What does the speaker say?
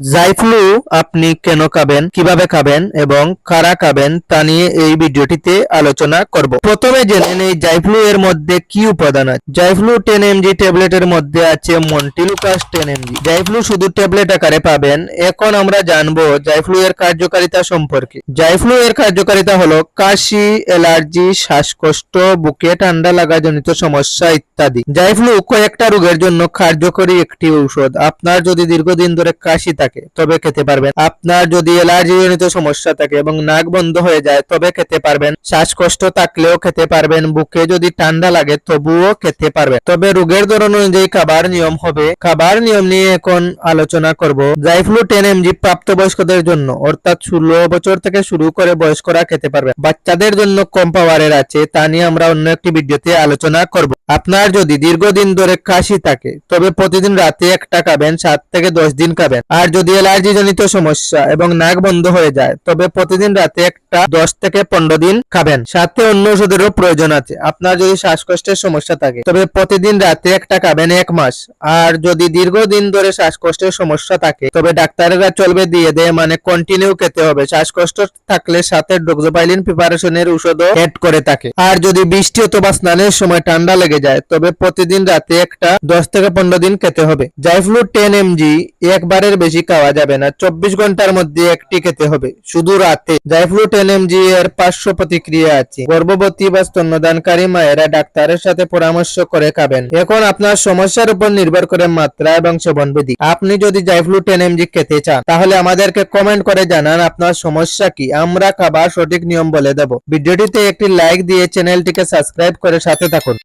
জাইফ্লু, আপনি কেন খাবেন, কীভাবে খাবেন এবং কারা খাবেন তা নিয়ে এই ভিডিওটিতে আলোচনা করব। প্রথমে জেনে নেই জাইফ্লু এর মধ্যে কি উপাদান আছে। জাইফ্লু টেন এমজি ট্যাবলেটের মধ্যে আছে মন্টিলুকাস টেন এমজি জাইফ্লু শুধু ট্যাবলেট আকারে পাবেন, এখন আমরা জানব জাইফ্লু এর কার্যকারিতা সম্পর্কে। জাইফ্লু এর কার্যকারিতা হলো কাশি, অ্যালার্জি, শ্বাসকষ্ট, বুকে ঠান্ডা লাগা জনিত সমস্যা ইত্যাদি। জাইফ্লু কয়েকটা রোগের জন্য কার্যকরী একটি ঔষধ। আপনার যদি দীর্ঘদিন ধরে কাশি থাকে তবে খেতে পারবেন। আপনার যদি অ্যালার্জি জনিত সমস্যা থাকে এবং নাক বন্ধ হয়ে যায়, তবে খেতে পারবেন। শ্বাসকষ্ট থাকলেও খেতে পারবেন। বুকে যদি ঠান্ডা লাগে, তবুও খেতে পারবেন। তবে রোগের ধরন অনুযায়ী খাবার নিয়ম হবে। খাবার নিয়ম নিয়ে এখন আলোচনা করব। জাইফ্লু টেন এমজি প্রাপ্তবয়স্কদের জন্য, অর্থাৎ ষোলো বছর থেকে শুরু করে বয়স্করা খেতে পারবে। বাচ্চাদের জন্য কম পাওয়ারের আছে, তা নিয়ে আমরা অন্য একটি ভিডিওতে আলোচনা করব। আপনার যদি দীর্ঘদিন ধরে কাশি থাকে, তবে প্রতিদিন রাতে একটা খাবেন, সাত থেকে দশ দিন খাবেন। আর যদি অ্যালার্জি জনিত সমস্যা এবং নাক বন্ধ হয়ে যায়, তবে প্রতিদিন রাতে একটা দশ থেকে পনেরো দিন খাবেন। সাথে অন্য ওষুধেরও প্রয়োজন আছে। আপনার যদি শ্বাসকষ্টের সমস্যা থাকে, তবে প্রতিদিন রাতে একটা খাবেন এক মাস। আর যদি দীর্ঘদিন ধরে শ্বাসকষ্টের সমস্যা থাকে, তবে ডাক্তারেরা চলবে দিয়ে দেয় মানে কন্টিনিউ খেতে হবে। শ্বাসকষ্ট থাকলে সাথে ডোক্সোপাইলিন প্রিপারেশনের ওষুধও এড করে থাকে। আর যদি বৃষ্টি অথবা স্নানের সময় ঠান্ডা লেগে যায়। তবে প্রতিদিন রাতে একটা দশ থেকে পনেরো দিন খেতে হবে। জাইফ্লু টেন এমজি একবারের বেশি খাওয়া যাবে না। চব্বিশ ঘণ্টার মধ্যে একটি খেতে হবে। শুধু রাতে। জাইফ্লু টেন এমজি এর পার্শ্ব প্রতিক্রিয়া আছে। গর্ভবতী বা স্তন্যদানকারী মায়েরা ডাক্তারের সাথে পরামর্শ করে খাবেন। এখন আপনার সমস্যার উপর নির্ভর করে মাত্রা এবং সেবনবিধি। আপনি যদি জাইফ্লু টেন এমজি খেতে চান, তাহলে আমাদেরকে কমেন্ট করে জানান আপনার সমস্যা কি। আমরা খাবার সঠিক নিয়ম বলে দেব। ভিডিওটিতে একটি লাইক দিয়ে চ্যানেলটিকে সাবস্ক্রাইব করে সাথে থাকুন।